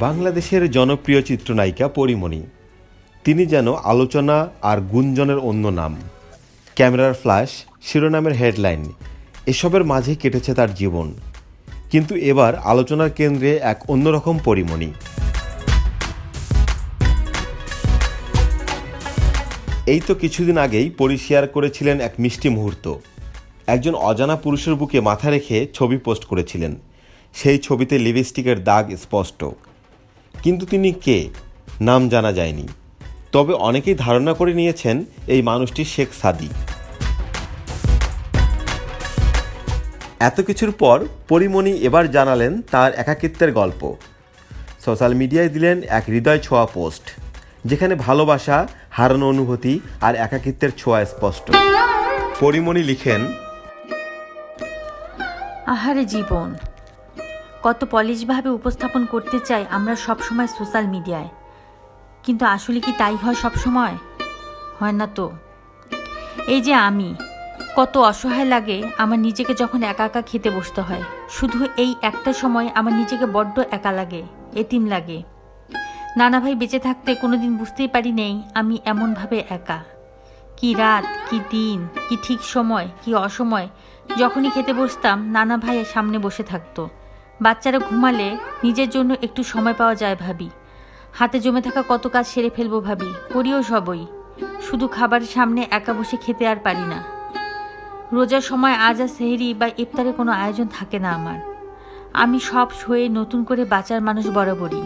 বাংলাদেশের জনপ্রিয় চিত্রনায়িকা পরিমণি। তিনি যেন আলোচনা আর গুঞ্জনের অন্য নাম। ক্যামেরার ফ্ল্যাশ, শিরোনামের হেডলাইন, এসবের মাঝে কেটেছে তার জীবন। কিন্তু এবার আলোচনার কেন্দ্রে এক অন্যরকম পরিমণি। এই তো কিছুদিন আগেই পরি শেয়ার করেছিলেন এক মিষ্টি মুহূর্ত। একজন অজানা পুরুষের বুকে মাথা রেখে ছবি পোস্ট করেছিলেন। সেই ছবিতে লিপস্টিকের দাগ স্পষ্ট। কিন্তু তিনি কে? নাম জানা যায়নি। তবে অনেকেই ধারণা করে নিয়েছেন এই মানুষটি শেখ সাদি এত কিছুর পর পরিমণি এবার জানালেন তার একাকিত্বের গল্প। সোশ্যাল মিডিয়ায় দিলেন এক হৃদয় ছোঁয়া পোস্ট, যেখানে ভালোবাসা, হারানো অনুভূতি আর একাকিত্বের ছোঁয়া স্পষ্ট। পরিমণি লিখেন, আহারে জীবন কত পলিশভাবে উপস্থাপন করতে চাই আমরা সব সময় সোশ্যাল মিডিয়ায়। কিন্তু আসলে কি তাই হয় সব সময় হয় না তো। এই যে আমি, কত অসহায় লাগে আমার নিজেকে যখন একা একা খেতে বসতে হয়। শুধু এই একটা সময় আমার নিজেকে বড্ড একা লাগে, এতিম লাগে। নানা ভাই বেঁচে থাকতে কোনোদিন বুঝতেই পারি নেই আমি এমনভাবে একা। কি রাত, কি দিন, কি ঠিক সময়, কি অসময়, যখনই খেতে বসতাম নানা ভাই সামনে বসে থাকতো। বাচ্চারা ঘুমালে নিজের জন্য একটু সময় পাওয়া যায় ভাবি। হাতে জমে থাকা কত কাজ সেরে ফেলব ভাবি। করিও সবই। শুধু খাবারের সামনে একা বসে খেতে আর পারি না। রোজার সময় আজ আর সেহরি বা ইফতারে কোনো আয়োজন থাকে না আমার। আমি সব সয়ে নতুন করে বাঁচার মানুষ বরাবরই।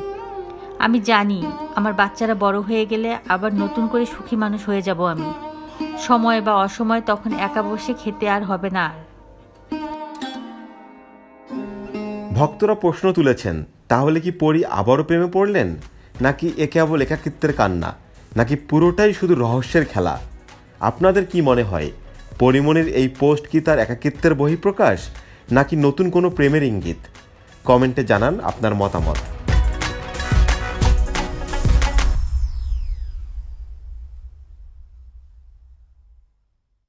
আমি জানি আমার বাচ্চারা বড় হয়ে গেলে আবার নতুন করে সুখী মানুষ হয়ে যাব আমি। সময় বা অসময় তখন একা বসে খেতে আর হবে না আর। ভক্তরা প্রশ্ন তুলেছেন, তাহলে কি পরি আবারও প্রেমে পড়লেন? নাকি এ কেবল একাকিত্বের কান্না? নাকি পুরোটাই শুধু রহস্যের খেলা? আপনাদের কি মনে হয় পরিমণির এই পোস্ট কি তার একাকিত্বের বহিঃপ্রকাশ? নাকি নতুন কোনো প্রেমের ইঙ্গিত? কমেন্টে জানান আপনার মতামত।